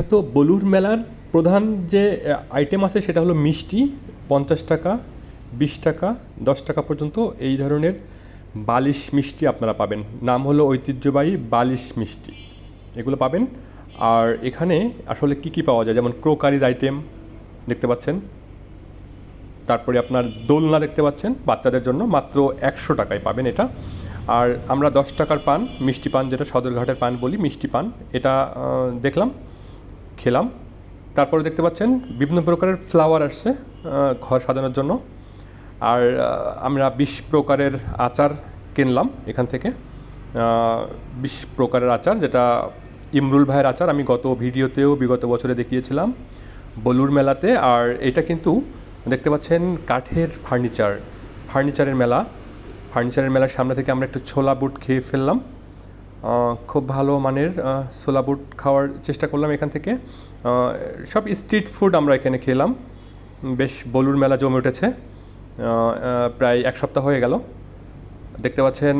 বিখ্যাত বলুর মেলার প্রধান যে আইটেম আছে সেটা হলো মিষ্টি, পঞ্চাশ টাকা, বিশ টাকা, দশ টাকা পর্যন্ত। এই ধরনের বালিশ মিষ্টি আপনারা পাবেন। নাম হলো ঐতিহ্যবাহী বালিশ মিষ্টি। এগুলো পাবেন। আর এখানে আসলে কি কি পাওয়া যায়? যেমন ক্রোকারিজ আইটেম দেখতে পাচ্ছেন। তারপরে আপনার দোলনা দেখতে পাচ্ছেন বাচ্চাদের জন্য। মাত্র একশো টাকায় পাবেন এটা। আর আমরা দশ টাকার পান, মিষ্টি পান, যেটা সদরঘাটের পান বলি, মিষ্টি পান, এটা দেখলাম। খেলাম। তারপরে দেখতে পাচ্ছেন বিভিন্ন প্রকারের ফ্লাওয়ার আসছে ঘর সাজানোর জন্য। আর আমরা বিশ প্রকারের আচার কিনলাম এখান থেকে। বিশ প্রকারের আচার, যেটা ইমরুল ভাইয়ের আচার, আমি গত ভিডিওতেও বিগত বছরে দেখিয়েছিলাম বলুর মেলাতে। আর এটা কিন্তু দেখতে পাচ্ছেন কাঠের ফার্নিচার ফার্নিচারের মেলা। ফার্নিচারের মেলার সামনে থেকে আমরা একটু ছোলা বুট খেয়ে ফেললাম। খুব ভালো মানের ছোলা বুট খাওয়ার চেষ্টা করলাম এখান থেকে। সব স্ট্রিট ফুড আমরা এখানে খেলাম। বেশ বলুর মেলা জমে উঠেছে। প্রায় এক সপ্তাহ হয়ে গেল। দেখতে পাচ্ছেন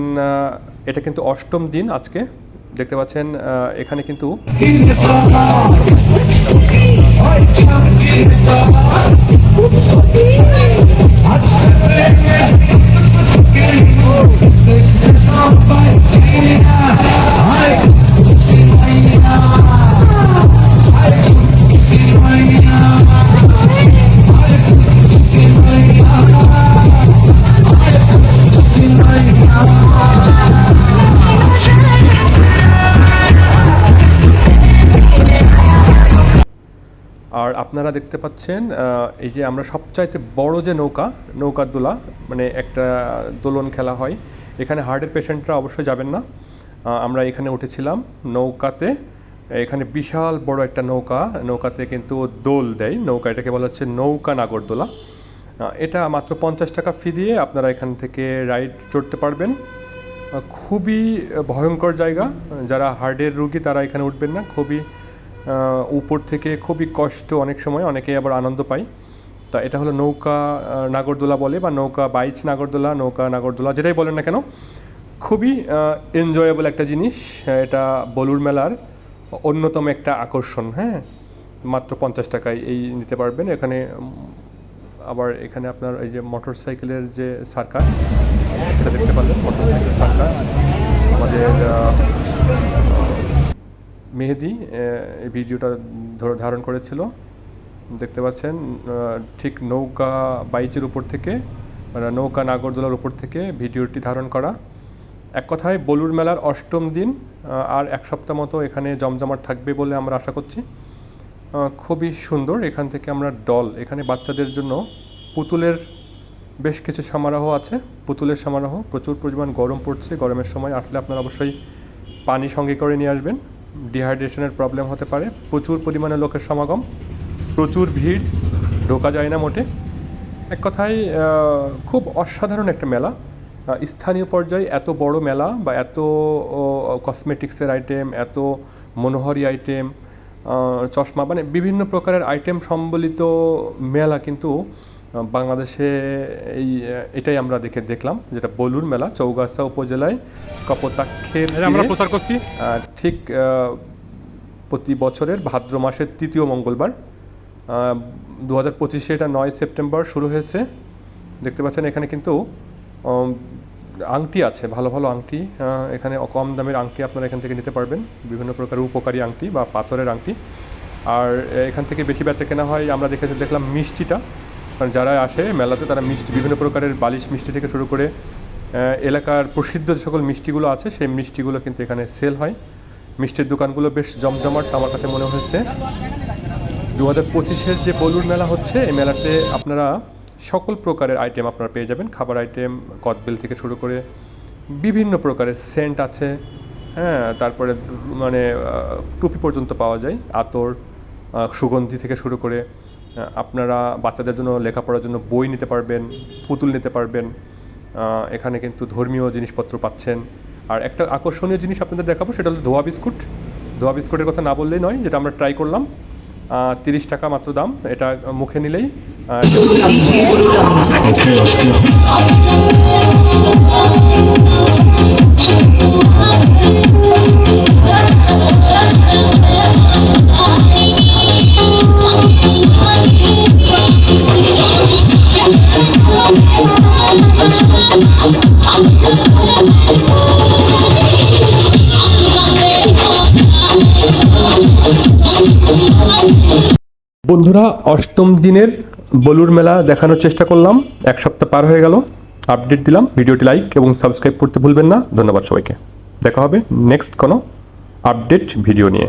এটা কিন্তু অষ্টম দিন আজকে। দেখতে পাচ্ছেন এখানে কিন্তু আপনারা দেখতে পাচ্ছেন এই যে আমরা সবচাইতে বড় যে নৌকা নৌকার দোলা মানে একটা দোলন খেলা হয়, এখানে হার্টের পেশেন্টরা অবশ্যই যাবেন না। আমরা এখানে উঠেছিলাম নৌকাতে, এখানে বিশাল বড় একটা নৌকা, নৌকাতে কিন্তু দোল দেয়, নৌকা এটাকে বলা হচ্ছে নৌকা নাগরদোলা এটা মাত্র পঞ্চাশ টাকা ফি দিয়ে আপনারা এখান থেকে রাইড চড়তে পারবেন। খুবই ভয়ঙ্কর জায়গা, যারা হার্টের রুগী তারা এখানে উঠবেন না, খুবই উপর থেকে খুবই কষ্ট অনেক সময়, অনেকেই আবার আনন্দ পায়। তা এটা হলো নৌকা নাগরদোলা বলে বা নৌকা বাইচ নাগরদোলা, নৌকা নাগরদোলা যেটাই বলেন না কেন, খুবই এনজয়েবল একটা জিনিস। এটা বলুর মেলার অন্যতম একটা আকর্ষণ হ্যাঁ? মাত্র পঞ্চাশ টাকায় এই নিতে পারবেন। এখানে আবার এখানে আপনার এই যে মোটর সাইকেলের যে সার্কাস সেটা দেখতে পারলেন মোটর সাইকেল সার্কাস আমাদের মেহেদি এই ভিডিওটা ধর- ধারণ করেছিল। দেখতে পাচ্ছেন ঠিক নৌকা বাইচের উপর থেকে মানে নৌকা নাগরদোলার উপর থেকে ভিডিওটি ধারণ করা। এক কথায়, বলুর মেলার অষ্টম দিন আর এক সপ্তাহ মতো এখানে জমজমাট থাকবে বলে আমরা আশা করছি। খুবই সুন্দর, এখান থেকে আমরা ডল এখানে বাচ্চাদের জন্য পুতুলের বেশ কিছু সমারোহ আছে। পুতুলের সমারোহ প্রচুর পরিমাণ গরম পড়ছে। গরমের সময় আসলে আপনারা অবশ্যই পানি সঙ্গে করে নিয়ে আসবেন। ডিহাইড্রেশনের প্রবলেম হতে পারে। প্রচুর পরিমাণে লোকের সমাগম, প্রচুর ভিড়, ঢোকা যায় না মোটে। এক কথায় খুব অসাধারণ একটা মেলা। স্থানীয় পর্যায়ে এত বড় মেলা বা এত কসমেটিক্সের আইটেম এত মনোহরি আইটেম চশমা মানে বিভিন্ন প্রকারের আইটেম সম্বলিত মেলা কিন্তু বাংলাদেশে এই এটাই আমরা দেখে দেখলাম যেটা বলুর মেলা চৌগাছা উপজেলায় কপোতাক্ষের আমরা প্রচার করছি। ঠিক প্রতি বছরের ভাদ্র মাসের তৃতীয় মঙ্গলবার দু হাজার পঁচিশে এটা নয় সেপ্টেম্বর শুরু হয়েছে। দেখতে পাচ্ছেন এখানে কিন্তু আংটি আছে ভালো ভালো আংটি এখানে কম দামের আংটি আপনারা এখান থেকে নিতে পারবেন। বিভিন্ন প্রকার উপকারী আংটি বা পাথরের আংটি। আর এখান থেকে বেশি বেচা কেনা হয় আমরা দেখেছি দেখলাম মিষ্টিটা। কারণ যারা আসে, মেলাতে তারা মিষ্টি, বিভিন্ন প্রকারের বালিশ মিষ্টি থেকে শুরু করে এলাকার প্রসিদ্ধ যে সকল মিষ্টিগুলো আছে, সেই মিষ্টিগুলো কিন্তু এখানে সেল হয়। মিষ্টির দোকানগুলো বেশ জমজমাট, আমার কাছে মনে হয়েছে। দু হাজার পঁচিশের যে বলুর মেলা হচ্ছে, এই মেলাতে আপনারা সকল প্রকারের আইটেম আপনারা পেয়ে যাবেন। খাবার আইটেম কদবেল থেকে শুরু করে বিভিন্ন প্রকারের সেন্ট আছে। হ্যাঁ তারপরে মানে টুপি পর্যন্ত পাওয়া যায়, আতর সুগন্ধি থেকে শুরু করে আপনারা বাচ্চাদের জন্য লেখাপড়ার জন্য বই নিতে পারবেন, পুতুল নিতে পারবেন এখানে কিন্তু ধর্মীয় জিনিসপত্র পাচ্ছেন। আর একটা আকর্ষণীয় জিনিস আপনাদের দেখাবো, সেটা হলো ধোয়া বিস্কুট। ধোয়া বিস্কুটের কথা না বললেই নয়, যেটা আমরা ট্রাই করলাম। তিরিশ টাকা মাত্র দাম, এটা মুখে নিলেই বন্ধুরা, অষ্টম দিনের বলুর মেলা দেখানোর চেষ্টা করলাম। এক সপ্তাহ পার হয়ে গেল। আপডেট দিলাম। ভিডিওটি লাইক এবং সাবস্ক্রাইব করতে ভুলবেন না। ধন্যবাদ সবাইকে। দেখা হবে নেক্সট কোনো আপডেট ভিডিও নিয়ে।